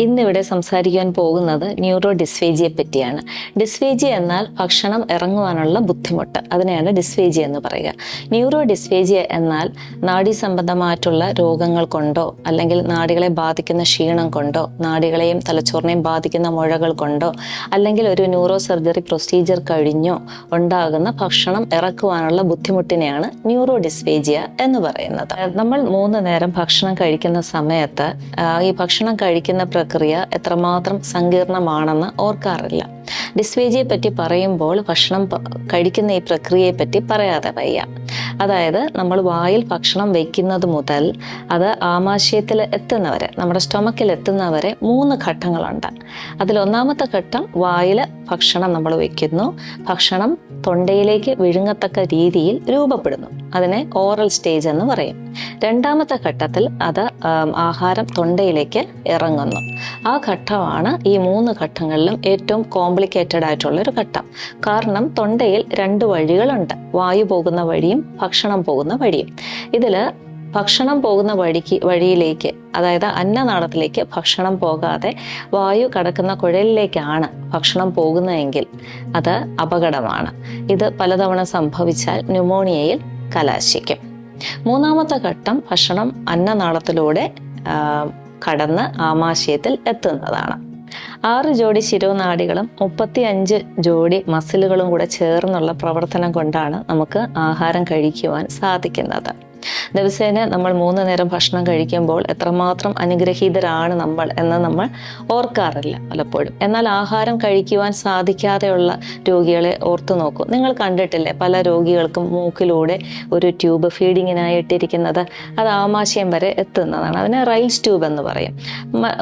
ഇന്നിവിടെ സംസാരിക്കാൻ പോകുന്നത് ന്യൂറോ ഡിസ്ഫേജിയെ പറ്റിയാണ്. ഡിസ്ഫേജി എന്നാൽ ഭക്ഷണം ഇറങ്ങുവാനുള്ള ബുദ്ധിമുട്ട്. അതിനെയാണ് ഡിസ്ഫേജി എന്ന് പറയുക. ന്യൂറോ ഡിസ്വേജിയ എന്നാൽ നാഡി സംബന്ധമായിട്ടുള്ള രോഗങ്ങൾ കൊണ്ടോ അല്ലെങ്കിൽ നാടികളെ ബാധിക്കുന്ന ക്ഷീണം കൊണ്ടോ നാടികളെയും തലച്ചോറിനെയും ബാധിക്കുന്ന മുഴകൾ കൊണ്ടോ അല്ലെങ്കിൽ ഒരു ന്യൂറോ സർജറി പ്രൊസീജിയർ കഴിഞ്ഞോ ഉണ്ടാകുന്ന ഭക്ഷണം ഇറക്കുവാനുള്ള ബുദ്ധിമുട്ടിനെയാണ് ന്യൂറോ ഡിസ്ഫേജിയ എന്ന് പറയുന്നത്. നമ്മൾ മൂന്ന് നേരം ഭക്ഷണം കഴിക്കുന്ന സമയത്ത് ഈ ഭക്ഷണം കഴിക്കുന്ന പ്രക്രിയ എത്രമാത്രം സങ്കീർണമാണെന്ന് ഓർക്കാറില്ല. ഡിസ്വേജിയെ പറ്റി പറയുമ്പോൾ ഭക്ഷണം കഴിക്കുന്ന ഈ പ്രക്രിയയെ പറ്റി പറയാതെ വയ്യ. അതായത് നമ്മൾ വായിൽ ഭക്ഷണം വയ്ക്കുന്നത് മുതൽ അത് ആമാശയത്തിൽ എത്തുന്നവരെ നമ്മുടെ സ്റ്റൊമക്കിൽ എത്തുന്നവരെ മൂന്ന് ഘട്ടങ്ങളുണ്ട്. അതിൽ ഒന്നാമത്തെ ഘട്ടം വായിൽ ഭക്ഷണം നമ്മൾ വയ്ക്കുന്നു ഭക്ഷണം തൊണ്ടയിലേക്ക് വിഴുങ്ങത്തക്ക രീതിയിൽ രൂപപ്പെടുന്നു. അതിനെ ഓറൽ സ്റ്റേജ് എന്ന് പറയും. രണ്ടാമത്തെ ഘട്ടത്തിൽ അത് ആഹാരം തൊണ്ടയിലേക്ക് ഇറങ്ങുന്നു. ആ ഘട്ടമാണ് ഈ മൂന്ന് ഘട്ടങ്ങളിലും ഏറ്റവും കോംപ്ലിക്കേറ്റഡ് ആയിട്ടുള്ള ഒരു ഘട്ടം. കാരണം തൊണ്ടയിൽ രണ്ട് വഴികളുണ്ട്. വായു പോകുന്ന വഴിയും ഭക്ഷണം പോകുന്ന വഴിയും. ഇതിൽ ഭക്ഷണം പോകുന്ന വഴിക്ക് വഴിയിലേക്ക് അതായത് അന്നനാളത്തിലേക്ക് ഭക്ഷണം പോകാതെ വായു കടക്കുന്ന കുഴലിലേക്കാണ് ഭക്ഷണം പോകുന്നതെങ്കിൽ അത് അപകടമാണ്. ഇത് പലതവണ സംഭവിച്ചാൽ ന്യൂമോണിയയിൽ കലാശിക്കും. മൂന്നാമത്തെ ഘട്ടം ഭക്ഷണം അന്നനാളത്തിലൂടെ കടന്ന് ആമാശയത്തിൽ എത്തുന്നതാണ്. ആറ് ജോഡി ശിരോനാടികളും മുപ്പത്തി അഞ്ച് ജോഡി മസിലുകളും കൂടെ ചേർന്നുള്ള പ്രവർത്തനം കൊണ്ടാണ് നമുക്ക് ആഹാരം കഴിക്കുവാൻ സാധിക്കുന്നത്. ദിവസേന നമ്മൾ മൂന്ന് നേരം ഭക്ഷണം കഴിക്കുമ്പോൾ എത്രമാത്രം അനുഗ്രഹീതരാണ് നമ്മൾ എന്ന് നമ്മൾ ഓർക്കാറില്ല പലപ്പോഴും. എന്നാൽ ആഹാരം കഴിക്കുവാൻ സാധിക്കാതെയുള്ള രോഗികളെ ഓർത്തു നോക്കൂ. നിങ്ങൾ കണ്ടിട്ടില്ലേ പല രോഗികൾക്കും മൂക്കിലൂടെ ഒരു ട്യൂബ് ഫീഡിങ്ങിനായി ഇട്ടിരിക്കുന്നത് അത് ആമാശയം വരെ എത്തുന്നതാണ്. അതിനെ റൈൽസ് ട്യൂബ് എന്ന് പറയും.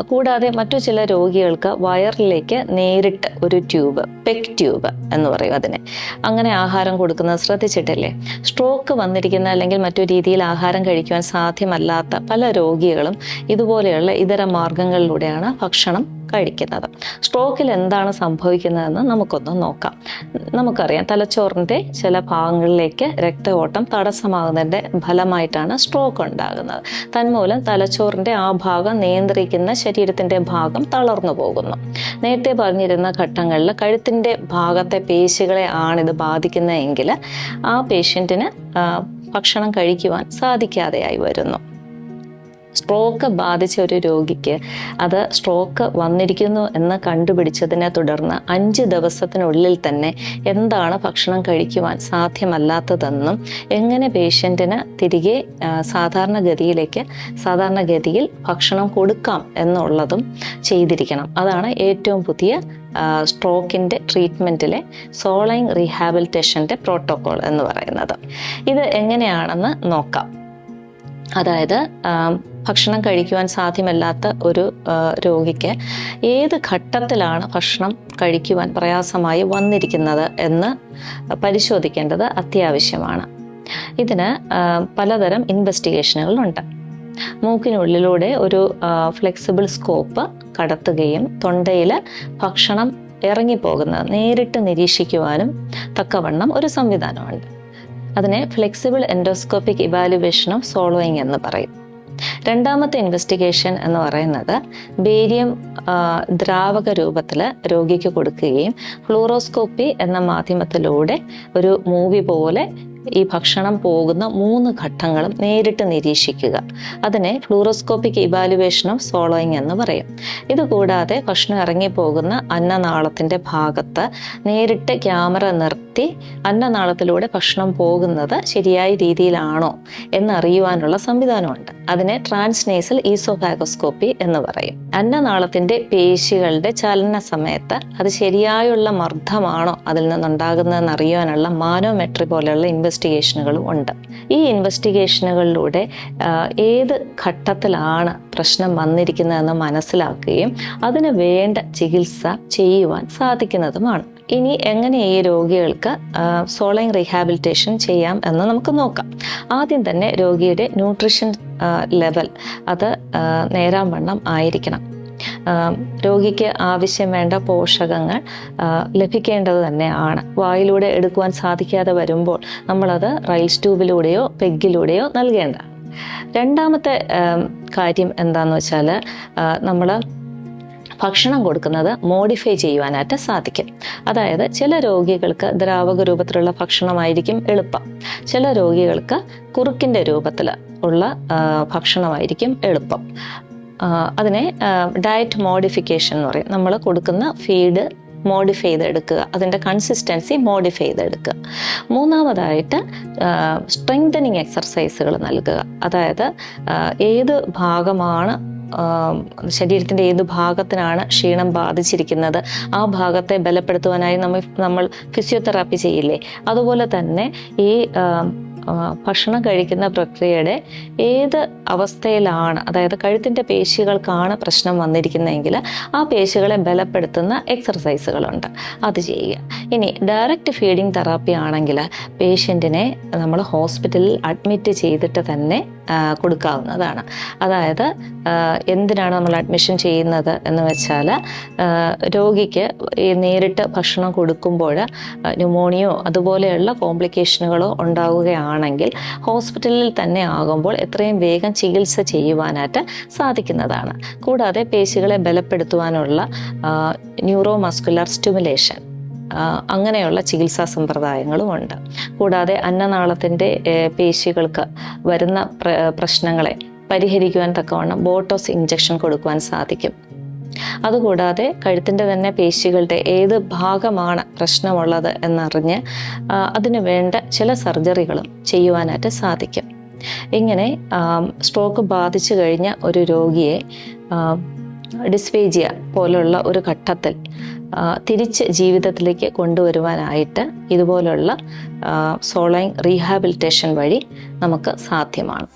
കൂടാതെ മറ്റു ചില രോഗികൾക്ക് വയറിലേക്ക് നേരിട്ട് ഒരു ട്യൂബ് പെക് ട്യൂബ് എന്ന് പറയും അതിനെ. അങ്ങനെ ആഹാരം കൊടുക്കുന്നത് ശ്രദ്ധിച്ചിട്ടില്ലേ? സ്ട്രോക്ക് വന്നിരിക്കുന്ന അല്ലെങ്കിൽ മറ്റു രീതിയിൽ ആഹാരം കഴിക്കുവാൻ സാധ്യമല്ലാത്ത പല രോഗികളും ഇതുപോലെയുള്ള ഇതര മാർഗങ്ങളിലൂടെയാണ് ഭക്ഷണം കഴിക്കുന്നത്. സ്ട്രോക്കിൽ എന്താണ് സംഭവിക്കുന്നതെന്ന് നമുക്കൊന്ന് നോക്കാം. നമുക്കറിയാം തലച്ചോറിന്റെ ചില ഭാഗങ്ങളിലേക്ക് രക്തഓട്ടം തടസ്സമാകുന്നതിന്റെ ഫലമായിട്ടാണ് സ്ട്രോക്ക് ഉണ്ടാകുന്നത്. തന്മൂലം തലച്ചോറിന്റെ ആ ഭാഗം നിയന്ത്രിക്കുന്ന ശരീരത്തിന്റെ ഭാഗം തളർന്നു പോകുന്നു. നേരത്തെ പറഞ്ഞിരുന്ന ഘട്ടങ്ങളിൽ കഴുത്തിന്റെ ഭാഗത്തെ പേശികളെ ആണിത് ബാധിക്കുന്നതെങ്കിൽ ആ പേഷ്യന്റിന് ഭക്ഷണം കഴിക്കുവാൻ സാധിക്കാതെയായി വരുന്നു. സ്ട്രോക്ക് ബാധിച്ച ഒരു രോഗിക്ക് അത് സ്ട്രോക്ക് വന്നിരിക്കുന്നു എന്ന് കണ്ടുപിടിച്ചതിനെ തുടർന്ന് അഞ്ച് ദിവസത്തിനുള്ളിൽ തന്നെ എന്താണ് ഭക്ഷണം കഴിക്കുവാൻ സാധ്യമല്ലാത്തതെന്നും എങ്ങനെ പേഷ്യന്റിന് തിരികെ സാധാരണഗതിയിലേക്ക് സാധാരണഗതിയിൽ ഭക്ഷണം കൊടുക്കാം എന്നുള്ളതും ചെയ്തിരിക്കണം. അതാണ് ഏറ്റവും പുതിയ സ്ട്രോക്കിന്റെ ട്രീറ്റ്മെന്റിലെ സോളൈങ് റീഹാബിലിറ്റേഷന്റെ പ്രോട്ടോകോൾ എന്ന് പറയുന്നത്. ഇത് എങ്ങനെയാണെന്ന് നോക്കാം. അതായത് ഭക്ഷണം കഴിക്കുവാൻ സാധ്യമല്ലാത്ത ഒരു രോഗിക്ക് ഏത് ഘട്ടത്തിലാണ് ഭക്ഷണം കഴിക്കുവാൻ പ്രയാസമായി വന്നിരിക്കുന്നത് എന്ന് പരിശോധിക്കേണ്ടത് അത്യാവശ്യമാണ്. ഇതിന് പലതരം ഇൻവെസ്റ്റിഗേഷനുകളുണ്ട്. മൂക്കിനുള്ളിലൂടെ ഒരു ഫ്ലെക്സിബിൾ സ്കോപ്പ് കടത്തുകയും തൊണ്ടയിൽ ഭക്ഷണം ഇറങ്ങിപ്പോകുന്നത് നേരിട്ട് നിരീക്ഷിക്കുവാനും തക്കവണ്ണം ഒരു സംവിധാനമുണ്ട്. അതിനെ flexible endoscopic evaluation of swallowing എന്ന് പറയും. രണ്ടാമത്തെ ഇൻവെസ്റ്റിഗേഷൻ എന്ന് പറയുന്നത് ബേരിയം ദ്രാവക രൂപത്തിൽ രോഗിക്ക് കൊടുക്കുകയും ഫ്ലൂറോസ്കോപ്പി എന്ന മാധ്യമത്തിലൂടെ ഒരു മൂവി പോലെ ഈ ഭക്ഷണം പോകുന്ന മൂന്ന് ഘട്ടങ്ങളും നേരിട്ട് നിരീക്ഷിക്കുക. അതിനെ ഫ്ലൂറോസ്കോപ്പിക് ഇവാലുവേഷൻ ഓഫ് സോളോയിങ് എന്ന് പറയും. ഇതുകൂടാതെ ഭക്ഷണം ഇറങ്ങിപ്പോകുന്ന അന്നനാളത്തിന്റെ ഭാഗത്ത് നേരിട്ട് ക്യാമറ നിർത്തി അന്നനാളത്തിലൂടെ ഭക്ഷണം പോകുന്നത് ശരിയായ രീതിയിലാണോ എന്നറിയുവാനുള്ള സംവിധാനമുണ്ട്. അതിനെ ട്രാൻസ്നേസൽ ഈസോഫാഗോസ്കോപ്പി എന്ന് പറയും. അന്നനാളത്തിന്റെ പേശികളുടെ ചലന സമയത്ത് അത് ശരിയായുള്ള മർദ്ദമാണോ അതിൽ നിന്നുണ്ടാകുന്നതെന്ന് അറിയുവാനുള്ള മാനോമെട്രി പോലെയുള്ള ഇൻവെസ്റ്റിഗേഷനുകളും ഉണ്ട്. ഈ ഇൻവെസ്റ്റിഗേഷനുകളിലൂടെ ഏത് ഘട്ടത്തിലാണ് പ്രശ്നം വന്നിരിക്കുന്നതെന്ന് മനസ്സിലാക്കുകയും അതിന് വേണ്ട ചികിത്സ ചെയ്യുവാൻ സാധിക്കുന്നതുമാണ്. ഇനി എങ്ങനെ ഈ രോഗികൾക്ക് സോളൈങ് റീഹാബിലിറ്റേഷൻ ചെയ്യാം എന്ന് നമുക്ക് നോക്കാം. ആദ്യം തന്നെ രോഗിയുടെ ന്യൂട്രിഷൻ ലെവൽ അത് നേരാൻ വണ്ണം ആയിരിക്കണം. രോഗിക്ക് ആവശ്യം വേണ്ട പോഷകങ്ങൾ ലഭിക്കേണ്ടത് തന്നെയാണ്. വായിലൂടെ എടുക്കുവാൻ സാധിക്കാതെ വരുമ്പോൾ നമ്മളത് റൈൽസ് ട്യൂബിലൂടെയോ പെഗിലൂടെയോ നൽകേണ്ട. രണ്ടാമത്തെ കാര്യം എന്താണെന്ന് വെച്ചാൽ നമ്മൾ ഭക്ഷണം കൊടുക്കുന്നത് മോഡിഫൈ ചെയ്യുവാനായിട്ട് സാധിക്കും. അതായത് ചില രോഗികൾക്ക് ദ്രാവക രൂപത്തിലുള്ള ഭക്ഷണമായിരിക്കും എളുപ്പം. ചില രോഗികൾക്ക് കുറുക്കിന്റെ രൂപത്തിൽ ഉള്ള ഭക്ഷണമായിരിക്കും എളുപ്പം. അതിനെ ഡയറ്റ് മോഡിഫിക്കേഷൻ എന്ന് പറയും. നമ്മൾ കൊടുക്കുന്ന ഫീഡ് മോഡിഫൈ ചെയ്തെടുക്കുക. അതിന്റെ കൺസിസ്റ്റൻസി മോഡിഫൈ ചെയ്തെടുക്കുക. മൂന്നാമതായിട്ട് സ്ട്രെങ്തനിങ് എക്സർസൈസുകൾ നൽകുക. അതായത് ഏത് ഭാഗമാണ് ശരീരത്തിന്റെ ഏത് ഭാഗത്തിനാണ് ക്ഷീണം ബാധിച്ചിരിക്കുന്നത് ആ ഭാഗത്തെ ബലപ്പെടുത്തുവാനായി നമ്മൾ നമ്മൾ ഫിസിയോതെറാപ്പി ചെയ്യില്ലേ? അതുപോലെ തന്നെ ഈ ഭക്ഷണം കഴിക്കുന്ന പ്രക്രിയയുടെ ഏത് അവസ്ഥയിലാണ് അതായത് കഴുത്തിന്റെ പേശികൾക്കാണ് പ്രശ്നം വന്നിരിക്കുന്നതെങ്കിൽ ആ പേശികളെ ബലപ്പെടുത്തുന്ന എക്സർസൈസുകളുണ്ട് അത് ചെയ്യുക. ഇനി ഡയറക്റ്റ് ഫീഡിംഗ് തെറാപ്പി ആണെങ്കിൽ പേഷ്യന്റിനെ നമ്മൾ ഹോസ്പിറ്റലിൽ അഡ്മിറ്റ് ചെയ്തിട്ട് തന്നെ കൊടുക്കാവുന്നതാണ്. അതായത് എന്തിനാണ് നമ്മൾ അഡ്മിഷൻ ചെയ്യുന്നത് എന്ന് വെച്ചാൽ രോഗിക്ക് നേരിട്ട് ഭക്ഷണം കൊടുക്കുമ്പോൾ ന്യൂമോണിയോ അതുപോലെയുള്ള കോംപ്ലിക്കേഷനുകളോ ഉണ്ടാവുകയാണെങ്കിൽ ഹോസ്പിറ്റലിൽ തന്നെ ആകുമ്പോൾ എത്രയും വേഗം ചികിത്സ ചെയ്യുവാനായിട്ട് സാധിക്കുന്നതാണ്. കൂടാതെ പേശികളെ ബലപ്പെടുത്തുവാനുള്ള ന്യൂറോ മസ്കുലർ സ്റ്റിമുലേഷൻ അങ്ങനെയുള്ള ചികിത്സാ സമ്പ്രദായങ്ങളുമുണ്ട്. കൂടാതെ അന്നനാളത്തിന്റെ പേശികൾക്ക് വരുന്ന പ്ര പ്രശ്നങ്ങളെ പരിഹരിക്കുവാൻ തക്കവണ്ണം ബോട്ടോസ് ഇഞ്ചക്ഷൻ കൊടുക്കുവാൻ സാധിക്കും. അതുകൂടാതെ കഴുത്തിന്റെ തന്നെ പേശികളുടെ ഏത് ഭാഗമാണ് പ്രശ്നമുള്ളത് എന്നറിഞ്ഞ് അതിന് വേണ്ട ചില സർജറികളും ചെയ്യുവാനായിട്ട് സാധിക്കും. ഇങ്ങനെ സ്ട്രോക്ക് ബാധിച്ചു കഴിഞ്ഞ ഒരു രോഗിയെ ആ, ഡിസ്ഫേജിയ പോലുള്ള ഒരു ഘട്ടത്തിൽ തിരിച്ച് ജീവിതത്തിലേക്ക് കൊണ്ടുവരുവാനായിട്ട് ഇതുപോലുള്ള സോളൈൻ റീഹാബിലിറ്റേഷൻ വഴി നമുക്ക് സാധ്യമാണ്.